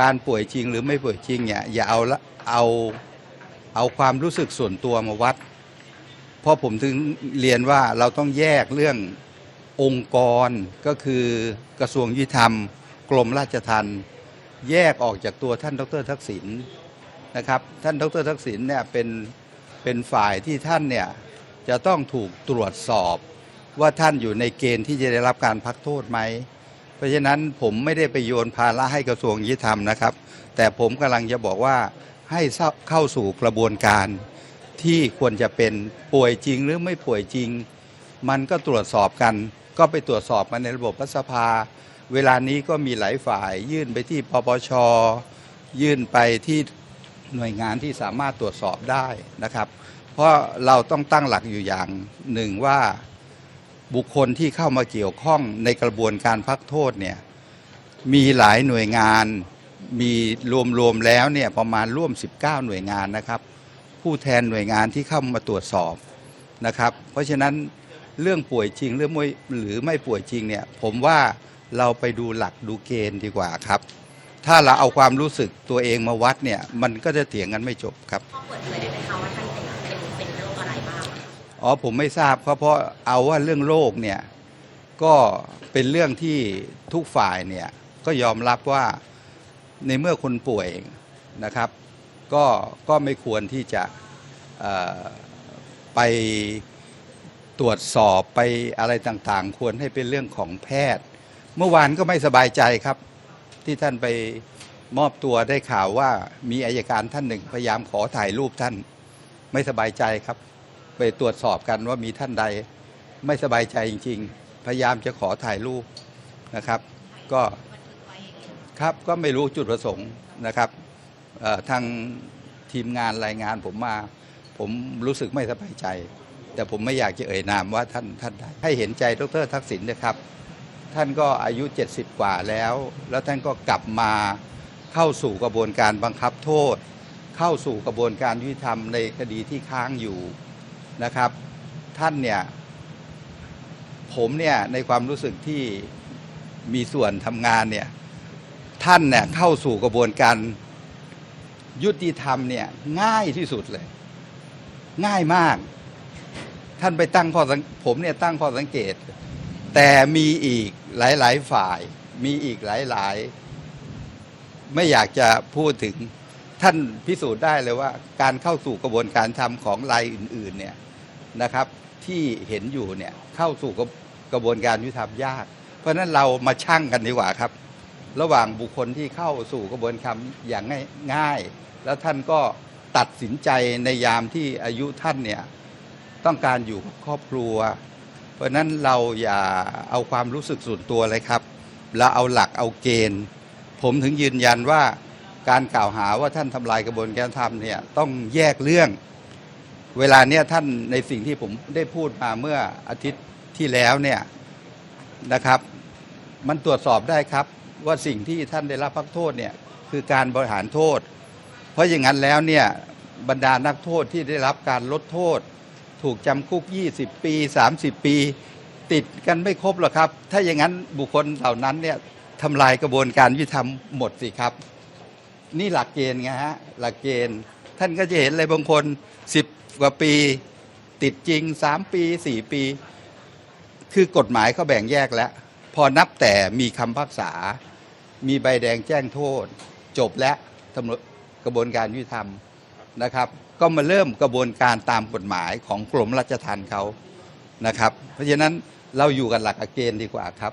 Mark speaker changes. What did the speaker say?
Speaker 1: การป่วยจริงหรือไม่ป่วยจริงเนี่ยอย่าเอาละเอาเอาความรู้สึกส่วนตัวมาวัด เพราะผมถึงเรียนว่าเราต้องแยกเรื่ององค์กรก็คือกระทรวงยุติธรรม กรมราชทัณฑ์แยกออกจากตัวท่านดรทักษิณนะครับ ท่านดรทักษิณเนี่ยเป็นเป็นฝ่ายที่ท่านเนี่ยจะต้องถูกตรวจสอบว่าท่านอยู่ในเกณฑ์ที่จะได้รับการพักโทษไหม เพราะฉะนั้นผมไม่ได้ไปโยนภาระให้กระทรวงยุติธรรมนะครับ แต่ผมกำลังจะบอกว่าให้เข้าสู่กระบวนการที่ควรจะเป็นป่วยจริงหรือไม่ป่วยจริง มันก็ตรวจสอบกัน ก็ไปตรวจสอบมาในระบบรัฐสภา เวลานี้ก็มีหลายฝ่าย ยื่นไปที่ปปช ยื่นไปที่หน่วยงานที่สามารถตรวจสอบได้นะครับ เพราะเราต้องตั้งหลักอยู่อย่างหนึ่งว่า บุคคลที่เข้ามาเกี่ยวข้องในกระบวนการพักโทษเนี่ยมีหลายหน่วยงานมีรวมๆแล้วเนี่ยประมาณร่วม 19 หน่วยงานนะครับ ผู้แทนหน่วยงานที่เข้ามาตรวจสอบนะครับ เพราะฉะนั้นเรื่องป่วยจริงหรือไม่หรือไม่ป่วยจริงเนี่ยผมว่าเราไปดูหลักดูเกณฑ์ดีกว่าครับ ถ้าเราเอาความรู้สึกตัวเองมาวัดเนี่ยมันก็จะเถียงกันไม่จบครับ
Speaker 2: พ่อเปิดเผยได้ไหมคะว่าท่านเป็นเป็นเป็นโรคอะไรบ้าง
Speaker 1: อ๋อผมไม่ทราบครับเพราะเอาว่าเรื่องโรคเนี่ยก็เป็นเรื่องที่ทุกฝ่ายเนี่ยก็ยอมรับว่าในเมื่อคนป่วยนะครับ ก็ก็ไม่ควรที่จะไปตรวจสอบไปอะไรต่างๆ ควรให้เป็นเรื่องของแพทย์ เมื่อวานก็ไม่สบายใจครับ ที่ท่านไปมอบตัวได้ข่าวว่ามีอายการท่านหนึ่งพยายามขอถ่ายรูปท่านไม่สบายใจครับ ไปตรวจสอบกันว่ามีท่านใดไม่สบายใจจริง ๆ พยายามจะขอถ่ายรูปนะครับ ก็ครับก็ไม่รู้จุดประสงค์นะครับทางทีมงานรายงานผมมา ผมรู้สึกไม่สบายใจ แต่ผมไม่อยากจะเอ่ยนามว่าท่านท่านใดให้เห็นใจดรทักษิณนะครับ ท่านก็อายุ 70 กว่าแล้ว แล้วท่านก็กลับมาเข้าสู่กระบวนการบังคับโทษ เข้าสู่กระบวนการยุติธรรมในคดีที่ค้างอยู่ นะครับ ท่านเนี่ย ผมเนี่ยในความรู้สึกที่มีส่วนทำงานเนี่ย ท่านเนี่ยเข้าสู่กระบวนการยุติธรรมเนี่ย ง่ายที่สุดเลย ง่ายมาก ท่านไปตั้งข้อสังผมเนี่ยตั้งข้อสังเกต แต่มีอีกหลาย ๆ ฝ่าย มีอีกหลาย ๆ ไม่อยากจะพูดถึง ท่านพิสูจน์ได้เลยว่า การเข้าสู่กระบวนการทำของรายอื่นๆเนี่ยนะครับที่เห็นอยู่เนี่ยเข้าสู่กระกระบวนการยุติธรรมยาก เพราะฉะนั้นเรามาชั่งกันดีกว่าครับ ระหว่างบุคคลที่เข้าสู่กระบวนการอย่างง่ายง่ายแล้วท่านก็ตัดสินใจในยามที่อายุท่านเนี่ยต้องการอยู่กับครอบครัว เพราะฉะนั้นเราอย่าเอาความรู้สึกส่วนตัวเลยครับ เราเอาหลักเอาเกณฑ์ ผมถึงยืนยันว่า การกล่าวหาว่าท่านทำลายกระบวนการธรรมเนี่ยต้องแยกเรื่อง เวลาเนี้ยท่านในสิ่งที่ผมได้พูดมาเมื่ออาทิตย์ที่แล้วเนี่ยนะครับ มันตรวจสอบได้ครับว่าสิ่งที่ท่านได้รับพักโทษเนี่ยคือการบริหารโทษ เพราะอย่างนั้นแล้วเนี่ยบรรดานักโทษที่ได้รับการลดโทษ ถูกจำคุก 20 ปี 30 ปี ติดกันไม่ครบหรอกครับ ถ้าอย่างนั้นบุคคลเหล่านั้นเนี่ยทำลายกระบวนการยุติธรรมหมดสิครับ นี่หลักเกณฑ์ไงฮะหลักเกณฑ์ ท่านก็จะเห็นเลยบางคน10กว่าปี ติดจริง3ปี4ปี คือกฎหมายเขาแบ่งแยกแล้ว พอนับแต่มีคำพักษา มีใบแดงแจ้งโทษ จบและตำรวจกระบวนการยุติธรรมนะครับ ก็มาเริ่มกระบวนการตามกฎหมายของกรมราชทัณฑ์เขานะครับ เพราะฉะนั้นเราอยู่กันหลักเกณฑ์ดีกว่าครับ